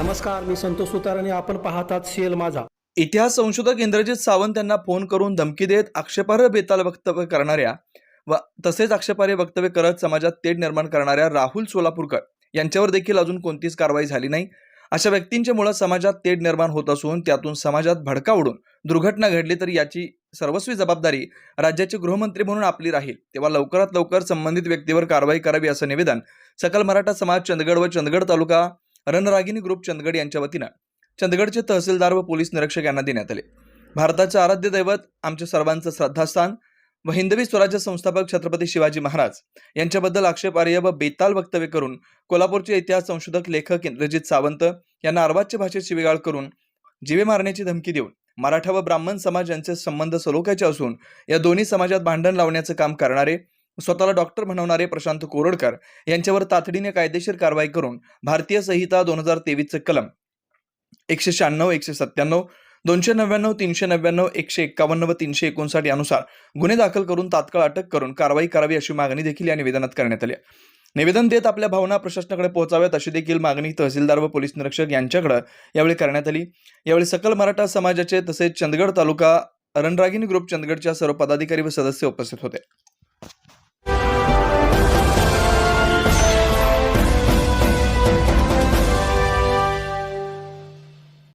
नमस्कार मी संतोष सुतार आणि आपण पाहतात सीएल माझा. इतिहास संशोधक इंद्रजित सावंत यांना फोन करून धमकी देत आक्षेपार्ह बेताल वक्तव्य करणाऱ्या व तसेच आक्षेपार्ह वक्तव्य करत समाजात तेढ निर्माण करणाऱ्या राहुल सोलापूरकर यांच्यावर देखील अजून कोणतीच कारवाई झाली नाही. अशा व्यक्तींच्या मुळे समाजात तेढ निर्माण होत असून त्यातून समाजात भडका उडून दुर्घटना घडली तर याची सर्वस्वी जबाबदारी राज्याचे गृहमंत्री म्हणून आपली राहील. तेव्हा लवकरात लवकर संबंधित व्यक्तीवर कारवाई करावी असं निवेदन सकल मराठा समाज चंदगड व चंदगड तालुका रणरागिनी ग्रुप चंदगड यांच्या वतीनं चंदगडचे तहसीलदार व पोलीस निरीक्षक यांना देण्यात आले. भारताचे आराध्य दैवत आमच्या सर्वांचं श्रद्धास्थान व हिंदवी स्वराज्य संस्थापक छत्रपती शिवाजी महाराज यांच्याबद्दल आक्षेपार्ह व बेताल वक्तव्य करून कोल्हापूरचे इतिहास संशोधक लेखक इंद्रजित सावंत यांना अर्वाच्य भाषेत शिवेगाळ करून जीवे मारण्याची धमकी देऊन मराठा व ब्राह्मण समाज यांचे संबंध सलोख्याचे असून या दोन्ही समाजात भांडण लावण्याचं काम करणारे स्वतःला डॉक्टर म्हणवणारे प्रशांत कोरडकर यांच्यावर तातडीने कायदेशीर कारवाई करून भारतीय संहिता दोन हजार तेवीसचं कलम एकशे शहाण्णव एकशे सत्त्याण्णव दोनशे नव्याण्णव तीनशे नव्याण्णव एकशे एक्कावन्न व तीनशे एकोणसाठ यानुसार गुन्हे दाखल करून तात्काळ अटक करून कारवाई करावी अशी मागणी देखील या निवेदनात करण्यात आली निवेदन देत आपल्या भावना प्रशासनाकडे पोहोचाव्यात अशी देखील मागणी तहसीलदार व पोलीस निरीक्षक यांच्याकडे यावेळी करण्यात आली. यावेळी सकल मराठा समाजाचे तसेच चंदगड तालुका रणरागिनी ग्रुप चंदगडच्या सर्व पदाधिकारी व सदस्य उपस्थित होते.